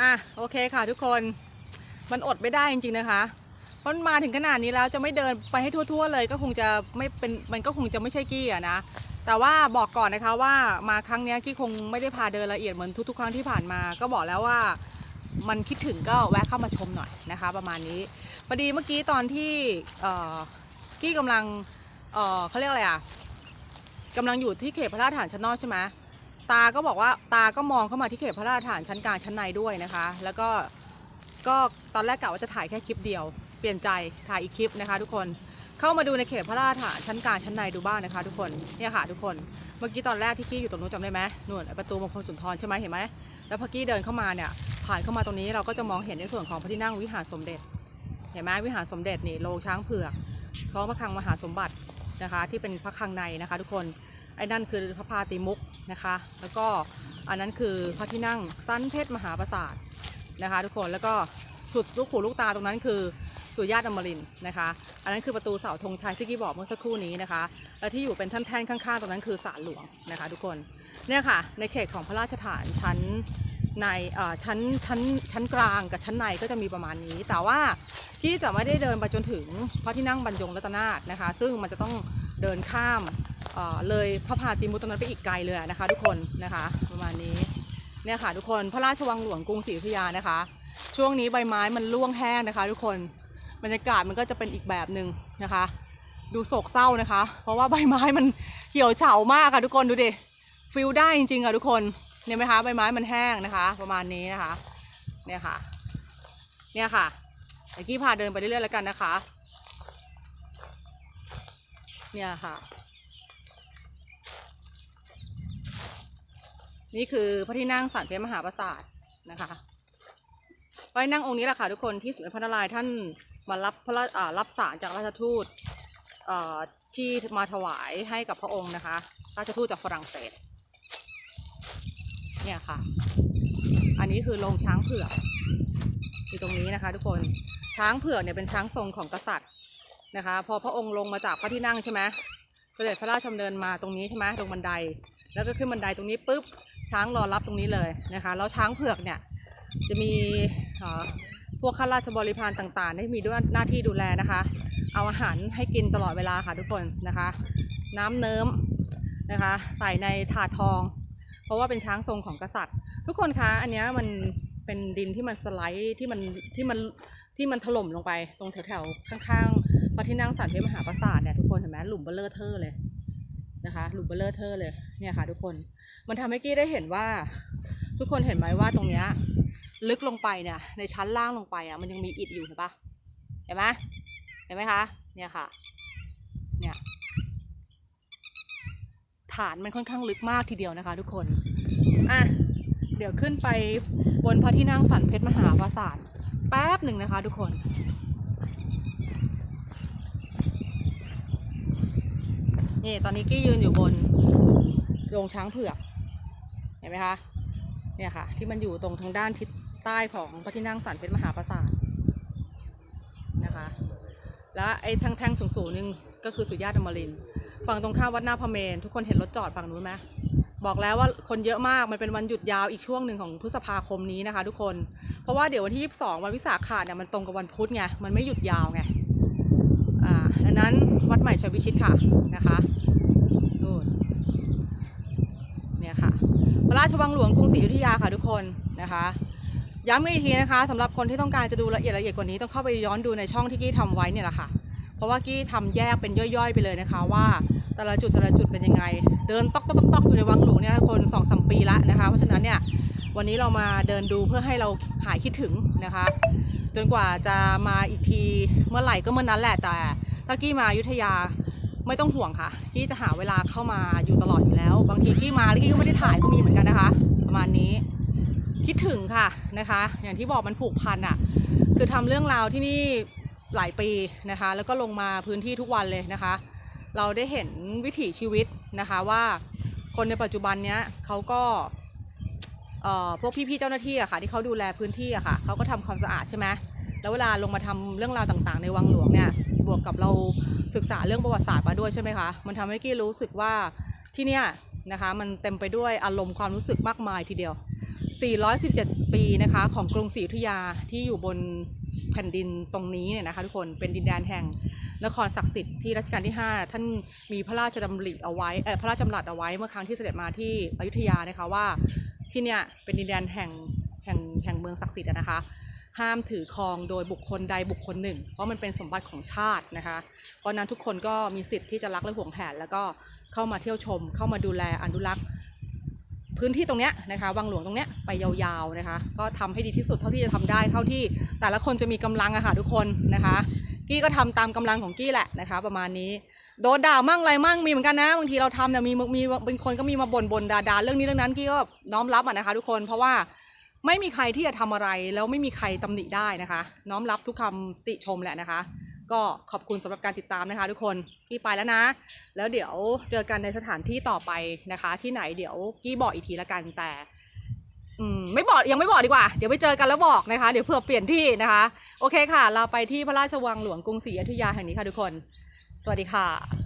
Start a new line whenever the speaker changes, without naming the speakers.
อะโอเคค่ะทุกคนมันอดไม่ได้จริงๆนะคะเพราะมันมาถึงขนาดนี้แล้วจะไม่เดินไปให้ทั่ว ๆ เลยก็คงจะไม่เป็นมันก็คงจะไม่ใช่กี้อะนะแต่ว่าบอกก่อนนะคะว่ามาครั้งนี้กี้คงไม่ได้พาเดินละเอียดเหมือนทุกๆ ครั้งที่ผ่านมา ก็บอกแล้วว่ามันคิดถึงก็แวะเข้ามาชมหน่อยนะคะ ประมาณนี้พอดีเมื่อกี้ตอนที่กี้กำลังเเขาเรียกอะไรอะกำลังอยู่ที่เขตพระราชฐานชั้นนอกใช่ไหม ตาก็บอกว่าตาก็มองเข้ามาที่เขตพระราชฐานชั้นกลางชั้นในด้วยนะคะ แล้วก็ก็ตอนแรกกะว่าจะถ่ายแค่คลิปเดียว เปลี่ยนใจถ่ายอีกคลิปนะคะ ทุกคนเข้ามาดูในเขตพระราชฐานชั้นกลางชั้นในดูบ้างนะคะ ทุกคนเนี่ยค่ะทุกคนเมื่อกี้ตอนแรกที่กี้อยู่ตรงนู้นจำได้ไหมนู่นประตูมงคลสุนทรใช่ไหมเห็นไหมแล้วพอกี้เดินเข้ามาเนี่ยผ่านเข้ามาตรงนี้เราก็จะมองเห็นในส่วนของพระที่นั่งวิหารสมเด็จ เห็นไหมวิหารสมเด็จนี่โรงช้างเผือกพร้อมพระคลังมหาสมบัตินะคะ ที่เป็นพระคลังในนะคะ ทุกคน ไอ้นั่นคือพระพาติมุกนะคะ แล้วก็อันนั้นคือพระที่นั่งสั้นเพชรมหาปราสาทนะคะ ทุกคนแล้วก็สุดลูกหูลูกตาตรงนั้นคือสุริยะอมรินนะคะ อันนั้นคือประตูเสาธงชัยที่กี้บอกเมื่อสักครู่นี้นะคะ และที่อยู่เป็นท่านแท่นข้างๆตรงนั้นคือศาลหลวงนะคะ ทุกคนเนี่ยค่ะในเขตของพระราชฐานชั้นในเอ่อชั้นชั้นชั้นกลางกับชั้นในก็จะมีประมาณนี้ แต่ว่าที่จะไม่ได้เดินไปจนถึงพระที่นั่งบรรยงรัตนาถนะคะ ซึ่งมันจะต้องเดินข้าม เลยพระพาติมุตตรงนั้นไปอีกไกลเลยนะคะ ทุกคนนะคะ ประมาณนี้เนี่ยค่ะ ทุกคนพระราชวังหลวงกรุงศรีอยุธยานะคะ ช่วงนี้ใบไม้มันร่วงแห้งนะคะ ทุกคนบรรยากาศมันก็จะเป็นอีกแบบหนึ่งนะคะ ดูโศกเศร้านะคะ เพราะว่าใบไม้มันเหี่ยวเฉามากค่ะทุกคนดูดิฟิลได้จริงๆค่ะทุกคนเนี่ยไหมคะใบไม้มันแห้งนะคะ ประมาณนี้นะคะเนี่ยค่ะเนี่ยค่ะเดี๋ยวกี้พาเดินไปเรื่อยๆแล้วกันนะคะ เนี่ยค่ะ นี่คือพระที่นั่งสันเพชรมหาปราสาทนะคะพระที่นั่งองค์นี้แหละค่ะทุกคนที่สมเด็จพระนารายณ์ท่านมารับพระราชรับสารจากราชทูตที่มาถวายให้กับพระองค์นะคะ ราชทูตจากฝรั่งเศส เนี่ยค่ะ อันนี้คือโรงช้างเผือกอยู่ตรงนี้นะคะ ทุกคน ช้างเผือกเนี่ยเป็นช้างทรงของกษัตริย์นะคะ พอพระองค์ลงมาจากพระที่นั่งใช่ไหมเสด็จพระราชดำเนินมาตรงนี้ใช่ไหมตรงบันได แล้วก็ขึ้นบันไดตรงนี้ปุ๊บช้างรอรับตรงนี้เลยนะคะแล้วช้างเผือกเนี่ยจะมีอ่อพวกข้าราชบริพารต่างๆ ที่มีด้วยหน้าที่ดูแลนะคะ เอาอาหารให้กินตลอดเวลาค่ะทุกคนนะคะ น้ำเนิ้มนะคะใส่ในถาดทอง เพราะว่าเป็นช้างทรงของกษัตริย์ ทุกคนคะอันเนี้ยมันเป็นดินที่มันสไลด์ที่มันที่มันที่มันถล่มลงไปตรงแถวๆข้างๆพระที่นั่งสันเพมหาปราสาทเนี่ยทุกคนเห็นไหมหลุมเบลเลอร์เทอร์เลย นะคะหลุมเบลเลอร์เทอร์เลยเนี่ยค่ะทุกคนมันทำให้กี้ได้เห็นว่า ทุกคนเห็นไหมว่าตรงเนี้ยลึกลงไปเนี่ยในชั้นล่างลงไปอะมันยังมีอิฐอยู่เห็นปะเห็นไหมเห็นไหมคะเนี่ยค่ะเนี่ยฐานมันค่อนข้างลึกมากทีเดียวนะคะ ทุกคนอะเดี๋ยวขึ้นไปบนพระที่นั่งสันเพชรมหาปราสาทแป๊บหนึ่งนะคะ ทุกคน นี่ตอนนี้กี้ยืนอยู่บนโรงช้างเผือกเห็นไหมคะเนี่ยค่ะ ที่มันอยู่ตรงทางด้านทิศใต้ของพระที่นั่งสันเพชรมหาปราสาทนะคะ แล้วไอ้ทางแท่งสูงๆนึงก็คือสุริยะอมรินทร์ฝั่งตรงข้ามวัดหน้าพระเมรุทุกคนเห็นรถจอดฝั่งนู้นไหมบอกแล้วว่าคนเยอะมากมันเป็นวันหยุดยาวอีกช่วงหนึ่งของพฤษภาคมนี้นะคะ ทุกคนเพราะว่าเดี๋ยววันที่ 22 วันวิสาขะเนี่ยมันตรงกับวันพุธไงมันไม่หยุดยาวไง อันนั้นวัดใหม่ชัยวิชิตค่ะนะคะนู่นเนี่ยค่ะ พระราชวังหลวงกรุงศรีอยุธยาค่ะทุกคนนะคะย้ำอีกทีนะคะสำหรับคนที่ต้องการจะดูละเอียดละเอียดกว่านี้ต้องเข้าไปย้อนดูในช่องที่กี้ทำไว้เนี่ยแหละค่ะ เพราะว่ากี้ทำแยกเป็นย่อยๆ ไปเลยนะคะ ว่าแต่ละจุดแต่ละจุดเป็นยังไง เดินต๊อกต๊อกต๊อกตอกอยู่ในวังหลวงเนี่ยคนสองสามปีละนะคะเพราะฉะนั้นเนี่ยวันนี้เรามาเดินดูเพื่อให้เราหายคิดถึงนะคะ จนกว่าจะมาอีกทีเมื่อไหร่ก็เมื่อนั้นแหละแต่ ถ้ากี้มาอยุธยาไม่ต้องห่วงค่ะกี้จะหาเวลาเข้ามาอยู่ตลอดอยู่แล้ว บางทีกี้มาแล้วกี้ก็ไม่ได้ถ่ายก็มีเหมือนกันนะคะ ประมาณนี้คิดถึงค่ะนะคะ อย่างที่บอกมันผูกพันอะ คือทำเรื่องราวที่นี่หลายปีนะคะ แล้วก็ลงมาพื้นที่ทุกวันเลยนะคะ เราได้เห็นวิถีชีวิตนะคะว่าคนในปัจจุบันเนี้ยเขาก็เอ่อพวกพี่ๆเจ้าหน้าที่อะค่ะที่เขาดูแลพื้นที่อะค่ะเขาก็ทำความสะอาดใช่ไหมแล้วเวลาลงมาทำเรื่องราวต่างๆ ในวังหลวงเนี่ย บวกกับเราศึกษาเรื่องประวัติศาสตร์มาด้วยใช่ไหมคะ มันทำให้กี้รู้สึกว่าที่เนี่ยนะคะมันเต็มไปด้วยอารมณ์ความรู้สึกมากมายทีเดียว 417 ปีนะคะของกรุงศรีอยุธยาที่อยู่บนแผ่นดินตรงนี้เนี่ยนะคะทุกคนเป็นดินแดนแห่งนครศักดิ์สิทธิ์ที่รัชกาลที่ 5 ท่านมีพระราชดำริเอาไว้เออพระราชดำรัสเอาไว้เมื่อครั้งที่เสด็จมาที่อยุธยานะคะว่าที่เนี่ยเป็นดินแดนแห่งแห่งแห่งเมืองศักดิ์สิทธิ์นะคะ ห้ามถือครองโดยบุคคลใดบุคคลหนึ่ง เพราะมันเป็นสมบัติของชาตินะคะ เพราะนั้นทุกคนก็มีสิทธิ์ที่จะรักและห่วงแหนแล้วก็เข้ามาเที่ยวชม เข้ามาดูแลอนุรักษ์ พื้นที่ตรงเนี้ยนะคะวังหลวงตรงเนี้ยไปยาวๆนะคะ ก็ทำให้ดีที่สุดเท่าที่จะทำได้ เท่าที่แต่ละคนจะมีกำลังอะค่ะทุกคนนะคะกี้ก็ทำตามกำลังของกี้แหละนะคะ ประมาณนี้โดนด่ามั่งอะไรมั่งมีเหมือนกันนะบางทีเราทำเนี่ยมีมีเป็นคนก็มีมาบ่นบ่นด่าด่าเรื่องนี้เรื่องนั้นกี้ก็น้อมรับอะนะคะ ทุกคนเพราะว่า ไม่มีใครที่จะทำอะไร แล้วไม่มีใครตำหนิได้นะคะ น้อมรับทุกคำติชมแหละนะคะ ก็ขอบคุณสำหรับการติดตามนะคะ ทุกคนกี้ไปแล้วนะ แล้วเดี๋ยวเจอกันในสถานที่ต่อไปนะคะ ที่ไหนเดี๋ยวกี้บอกอีกทีละกันแต่อืมไม่บอกยังไม่บอกดีกว่า เดี๋ยวไปเจอกันแล้วบอกนะคะ เดี๋ยวเผื่อเปลี่ยนที่นะคะ โอเคค่ะ เราไปที่พระราชวังหลวงกรุงศรีอยุธยาแห่งนี้ค่ะทุกคน สวัสดีค่ะ